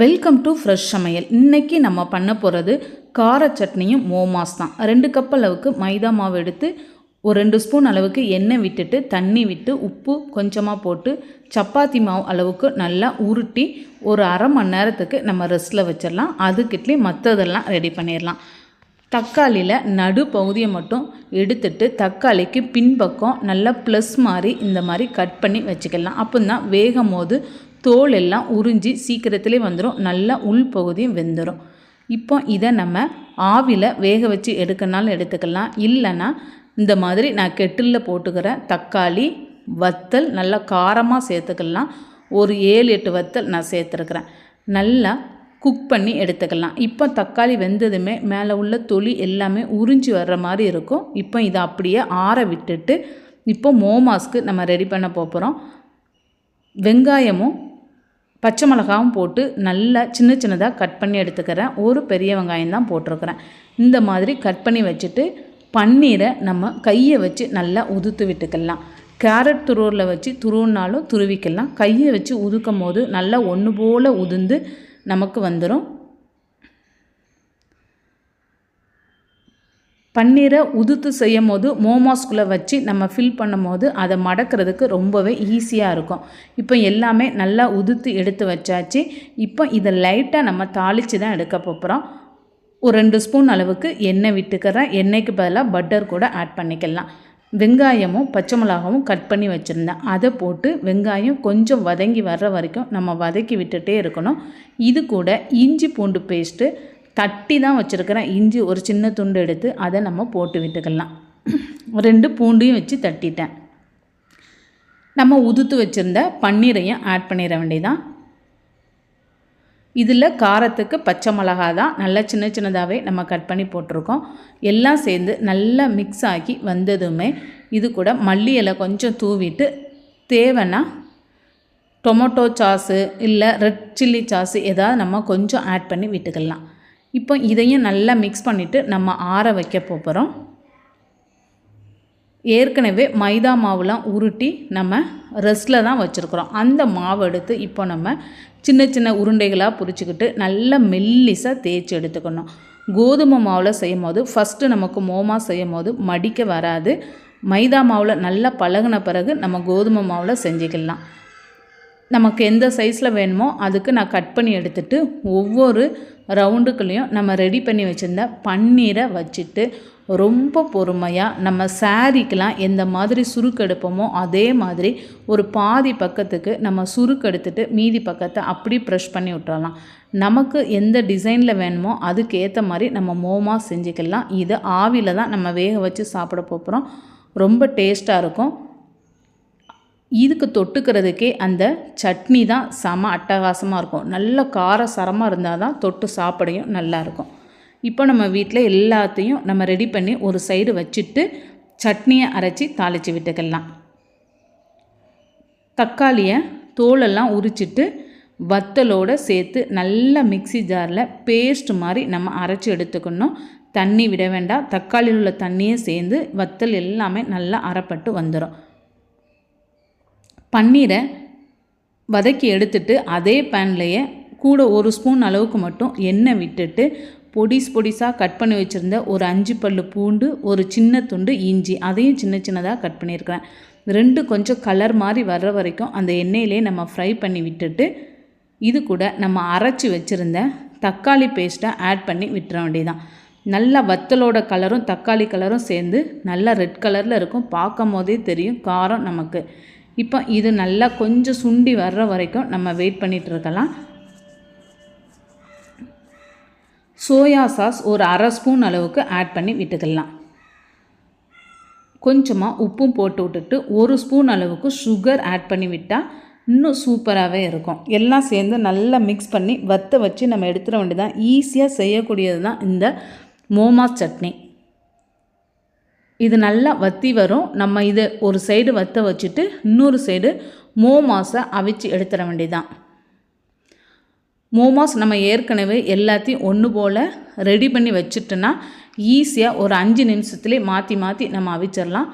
Welcome to fresh சமையல் இன்றைக்கி நம்ம பண்ண போகிறது கார சட்னியும் மோமாஸ் தான். ரெண்டு கப் அளவுக்கு மைதா மாவு எடுத்து ஒரு ரெண்டு ஸ்பூன் அளவுக்கு எண்ணெய் விட்டுட்டு தண்ணி விட்டு உப்பு கொஞ்சமாக போட்டு சப்பாத்தி மாவு அளவுக்கு நல்லா உருட்டி ஒரு அரை மணி நேரத்துக்கு நம்ம ரெஸ்ட்டில் வச்சிடலாம். அதுக்கிட்டே மற்றதெல்லாம் ரெடி பண்ணிடலாம். தக்காளியில் நடு பகுதியை மட்டும் எடுத்துட்டு தக்காளிக்கு பின்பக்கம் நல்லா ப்ளஸ் மாதிரி இந்த மாதிரி கட் பண்ணி வச்சுக்கலாம். அப்போ தான் வேகும் போது தோல் எல்லாம் உறிஞ்சி சீக்கிரத்திலே வந்துடும் நல்லா உள் பகுதியும் வெந்துடும் இப்போ இதை நம்ம ஆவியில் வேக வச்சு எடுக்கனாலும் எடுத்துக்கலாம். இல்லைன்னா இந்த மாதிரி நான் கெட்டிலில் போட்டுக்கிறேன் தக்காளி வத்தல் நல்லா காரமாக சேர்த்துக்கலாம். ஒரு ஏழு எட்டு வத்தல் நான் சேர்த்துருக்குறேன். நல்லா குக் பண்ணி எடுத்துக்கலாம். இப்போ தக்காளி வெந்ததுமே மேலே உள்ள தொளி எல்லாமே உறிஞ்சி வர்ற மாதிரி இருக்கும். இப்போ இதை அப்படியே ஆற விட்டுட்டு இப்போ மோமாஸ்க்கு நம்ம ரெடி பண்ண போகிறோம் வெங்காயமும் பச்சை மிளகாவும் போட்டு நல்லா சின்ன சின்னதாக கட் பண்ணி எடுத்துக்கிறேன். ஒரு பெரிய வெங்காயம் தான் போட்டிருக்கிறேன். இந்த மாதிரி கட் பண்ணி வச்சுட்டு பன்னீரை நம்ம கையை வச்சு நல்லா உதுத்து விட்டுக்கலாம். கேரட் துருவரில் வச்சு துருவினாலும் துருவிக்கலாம். கையை வச்சு உதுக்கும் போது நல்லா ஒன்று போல் உதுந்து நமக்கு வந்துடும் பன்னீரை உதுத்து செய்யும் போது மோமோஸ்குள்ளே வச்சு நம்ம ஃபில் பண்ணும் போது அதை மடக்கிறதுக்கு ரொம்பவே ஈஸியாக இருக்கும். இப்போ எல்லாமே நல்லா உதுத்து எடுத்து வச்சாச்சு. இப்போ இதை லைட்டாக நம்ம தாளித்து தான் எடுக்க போகிறோம் ஒரு ரெண்டு ஸ்பூன் அளவுக்கு எண்ணெய் விட்டுக்கிறேன். எண்ணெய்க்கு பதிலாக பட்டர் கூட ஆட் பண்ணிக்கலாம். வெங்காயமும் பச்சை மிளகாவும் கட் பண்ணி வச்சுருந்தேன். அதை போட்டு வெங்காயம் கொஞ்சம் வதங்கி வர்ற வரைக்கும் நம்ம வதக்கி விட்டுட்டே இருக்கணும். இது கூட இஞ்சி பூண்டு பேஸ்ட்டு தட்டி தான் வச்சுருக்கிறேன். இஞ்சி ஒரு சின்ன துண்டு எடுத்து அதை நம்ம போட்டு விட்டுக்கலாம். ரெண்டு பூண்டையும் வச்சு தட்டிட்டேன். நம்ம உதுத்து வச்சுருந்த பன்னீரையும் ஆட் பண்ணிட வேண்டியதான் இதில் காரத்துக்கு பச்சை மிளகா தான் நல்லா சின்ன சின்னதாகவே நம்ம கட் பண்ணி போட்டிருக்கோம். எல்லாம் சேர்ந்து நல்லா மிக்ஸ் ஆகி வந்ததுமே இது கூட மல்லி இலை கொஞ்சம் தூவிட்டு தேவைன்னா டொமேட்டோ சாஸு இல்லை ரெட் சில்லி சாஸு ஏதாவது நம்ம கொஞ்சம் ஆட் பண்ணி விட்டுக்கலாம். இப்போ இதையும் நல்லா மிக்ஸ் பண்ணிவிட்டு நம்ம ஆற வைக்க போகிறோம் ஏற்கனவே மைதா மாவுலாம் உருட்டி நம்ம ரெஸ்ட்டில் தான் வச்சுருக்குறோம். அந்த மாவு எடுத்து இப்போ நம்ம சின்ன சின்ன உருண்டைகளாக பிடிச்சிக்கிட்டு நல்லா மெல்லிசாக தேய்ச்சி எடுத்துக்கணும். கோதுமை மாவில் செய்யும் போது ஃபஸ்ட்டு நமக்கு மோமா செய்யும் போது மடிக்க வராது. மைதா மாவில் நல்லா பழகின பிறகு நம்ம கோதுமை மாவில் செஞ்சுக்கலாம். நமக்கு எந்த சைஸில் வேணுமோ அதுக்கு நான் கட் பண்ணி எடுத்துட்டு ஒவ்வொரு ரவுண்டுக்குள்ளேயும் நம்ம ரெடி பண்ணி வச்சுருந்த பன்னீரை வச்சுட்டு ரொம்ப பொறுமையாக நம்ம சாரீக்கெலாம் எந்த மாதிரி சுருக்கெடுப்போமோ அதே மாதிரி ஒரு பாதி பக்கத்துக்கு நம்ம சுருக்கெடுத்துட்டு மீதி பக்கத்தை அப்படி ப்ரெஷ் பண்ணி விட்டுறலாம். நமக்கு எந்த டிசைனில் வேணுமோ அதுக்கேற்ற மாதிரி நம்ம மோமா செஞ்சுக்கலாம். இது ஆவியில் தான் நம்ம வேக வச்சு சாப்பிட போகிறோம் ரொம்ப டேஸ்ட்டாக இருக்கும். இதுக்கு தொட்டுக்கிறதுக்கே அந்த சட்னி தான் செம அட்டகாசமாக இருக்கும். நல்ல கார சரமாக இருந்தால் தான் தொட்டு சாப்பிடையும் நல்லாயிருக்கும் இப்போ நம்ம வீட்டில் எல்லாத்தையும் நம்ம ரெடி பண்ணி ஒரு சைடு வச்சுட்டு சட்னியை அரைச்சி தாளித்து விட்டுக்கலாம். தக்காளியை தோலெல்லாம் உரிச்சிட்டு வத்தலோடு சேர்த்து நல்லா மிக்சி ஜாரில் பேஸ்ட் மாதிரி நம்ம அரைச்சி எடுத்துக்கணும். தண்ணி விட வேண்டாம். தக்காளியில் உள்ள தண்ணியே சேர்ந்து வத்தல் எல்லாமே நல்லா அரைப்பட்டு வந்துடும் பன்னீரை வதக்கி எடுத்துட்டு அதே பேன்லேயே கூட ஒரு ஸ்பூன் அளவுக்கு மட்டும் எண்ணெய் விட்டுட்டு பொடிஸ் பொடிசாக கட் பண்ணி வச்சுருந்த ஒரு அஞ்சு பல் பூண்டு ஒரு சின்ன துண்டு இஞ்சி அதையும் சின்ன சின்னதாக கட் பண்ணியிருக்கிறேன். ரெண்டு கொஞ்சம் கலர் மாதிரி வர்ற வரைக்கும் அந்த எண்ணெயிலே நம்ம ஃப்ரை பண்ணி விட்டுட்டு இது கூட நம்ம அரைச்சி வச்சுருந்த தக்காளி பேஸ்ட்டை ஆட் பண்ணி விட்டுற வேண்டியதான் நல்லா வத்தலோட கலரும் தக்காளி கலரும் சேர்ந்து நல்லா ரெட் கலரில் இருக்கும். பார்க்கும் போதே தெரியும் காரம் நமக்கு. இப்போ இது நல்லா கொஞ்சம் சுண்டி வர்ற வரைக்கும் நம்ம வெயிட் பண்ணிகிட்டு இருக்கலாம். சோயா சாஸ் ஒரு அரை ஸ்பூன் அளவுக்கு ஆட் பண்ணி விட்டுக்கலாம். கொஞ்சமாக உப்பும் போட்டு விட்டுட்டு ஒரு ஸ்பூன் அளவுக்கு சுகர் ஆட் பண்ணி விட்டால் இன்னும் சூப்பராகவே இருக்கும். எல்லாம் சேர்ந்து நல்லா மிக்ஸ் பண்ணி வத்த வச்சு நம்ம எடுத்துட வேண்டியதான் ஈஸியாக செய்யக்கூடியது தான் இந்த மோமாஸ் சட்னி. இது நல்லா வத்தி வரும். நம்ம இதை ஒரு சைடு வத்த வச்சுட்டு இன்னொரு சைடு மோமாஸை அவிச்சு எடுத்துட வேண்டியதான் மோமாஸ் நம்ம ஏற்கனவே எல்லாத்தையும் ஒன்று போல் ரெடி பண்ணி வச்சுட்டோன்னா ஈஸியாக ஒரு அஞ்சு நிமிஷத்துலேயே மாற்றி மாற்றி நம்ம அவிச்சிடலாம்.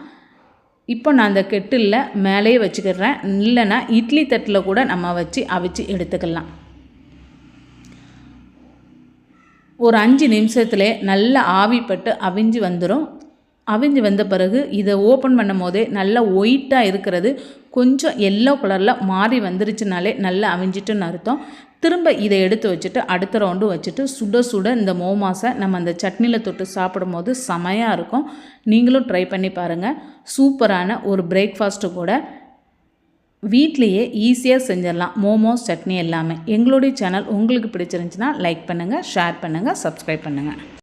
இப்போ நான் அந்த கெட்டிலில் மேலேயே வச்சுக்கிறேன். இல்லைன்னா இட்லி தட்டில் கூட நம்ம வச்சு அவிச்சு எடுத்துக்கலாம். ஒரு அஞ்சு நிமிஷத்துலே நல்லா ஆவிப்பட்டு அவிஞ்சு வந்துடும் அவிஞ்சு வந்த பிறகு இதை ஓப்பன் பண்ணும் போதே நல்லா ஒயிட்டாக இருக்கிறது. கொஞ்சம் எல்லோ கலரில் மாறி வந்துருச்சுனாலே நல்லா அவிஞ்சிட்டுன்னு அர்த்தம். திரும்ப இதை எடுத்து வச்சுட்டு அடுத்த ரவுண்டு வச்சுட்டு சுட சுட இந்த மோமாஸை நம்ம அந்த சட்னியில் தொட்டு சாப்பிடும் போது செமையாக இருக்கும். நீங்களும் ட்ரை பண்ணி பாருங்கள் சூப்பரான ஒரு பிரேக்ஃபாஸ்ட்டு கூட வீட்லேயே ஈஸியாக செஞ்சிடலாம் மோமோஸ் சட்னி எல்லாமே. எங்களுடைய சேனல் உங்களுக்கு பிடிச்சிருந்துச்சுன்னா லைக் பண்ணுங்கள் ஷேர் பண்ணுங்கள் சப்ஸ்கிரைப் பண்ணுங்கள்